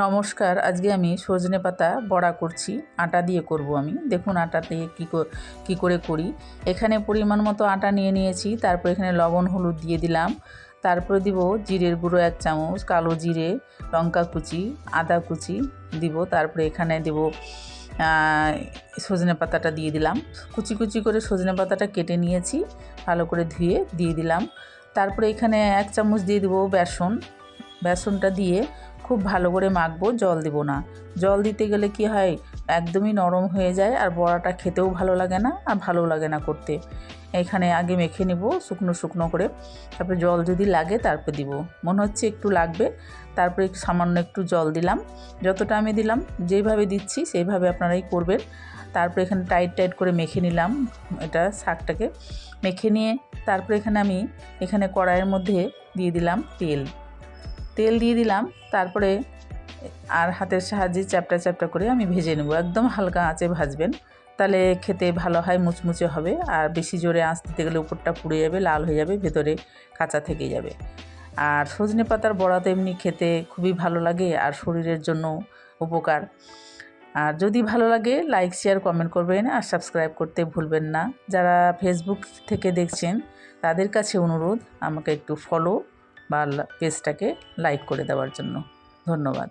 নমস্কার, আজকে আমি সজনে পাতা বড়া করছি, আটা দিয়ে করব আমি। দেখুন আটা দিয়ে কী কী করে করি। এখানে পরিমাণ মতো আটা নিয়ে নিয়েছি, তারপর এখানে লবণ, হলুদ দিয়ে দিলাম। তারপরে দিব জিরের গুঁড়ো এক চামচ, কালো জিরে, লঙ্কা কুচি, আদা কুচি দিব। তারপরে এখানে দেব সজনে পাতাটা দিয়ে দিলাম। কুচি কুচি করে সজনে পাতাটা কেটে নিয়েছি, ভালো করে ধুয়ে দিয়ে দিলাম। তারপরে এখানে এক চামচ দিয়ে দেবো বেসন। বেসনটা দিয়ে খুব ভালো করে মাখবো, জল দেবো না। জল দিতে গেলে কি হয়, একদমই নরম হয়ে যায় আর বড়াটা খেতেও ভালো লাগে না আর ভালো লাগে না করতে। এখানে আগে মেখে নেব, শুকনো শুকনো করে। তারপরে জল যদি লাগে তারপরে দিব। মনে হচ্ছে একটু লাগবে, তারপরে সামান্য একটু জল দিলাম। যতটা আমি দিলাম যেইভাবে দিচ্ছি সেইভাবে আপনারাই করবেন। তারপরে এখানে টাইট টাইট করে মেখে নিলাম এটা শাকটাকে। মেখে নিয়ে তারপরে এখানে আমি, এখানে কড়াইয়ের মধ্যে দিয়ে দিলাম তেল। তেল দিয়ে দিলাম, তারপরে আর হাতের সাহায্যে চ্যাপটা চ্যাপটা করে আমি ভেজে নেব। একদম হালকা আঁচে ভাজবেন, তাহলে খেতে ভালো হয়, মুচমুচে হবে, আর বেশি জোরে আঁচ দিতে গেলে উপরটা পুড়ে যাবে, লাল হয়ে যাবে, ভেতরে কাঁচা থেকে যাবে। আর সজনে পাতার বড়া তো এমনি খেতে খুবই ভালো লাগে, আর শরীরের জন্য উপকার। আর যদি ভালো লাগে লাইক শেয়ার কমেন্ট করবেন, আর সাবস্ক্রাইব করতে ভুলবেন না। যারা ফেসবুক থেকে দেখছেন, তাদের কাছে অনুরোধ, আমাকে একটু ফলো বা পেজটাকে লাইক করে দেওয়ার জন্য। ধন্যবাদ।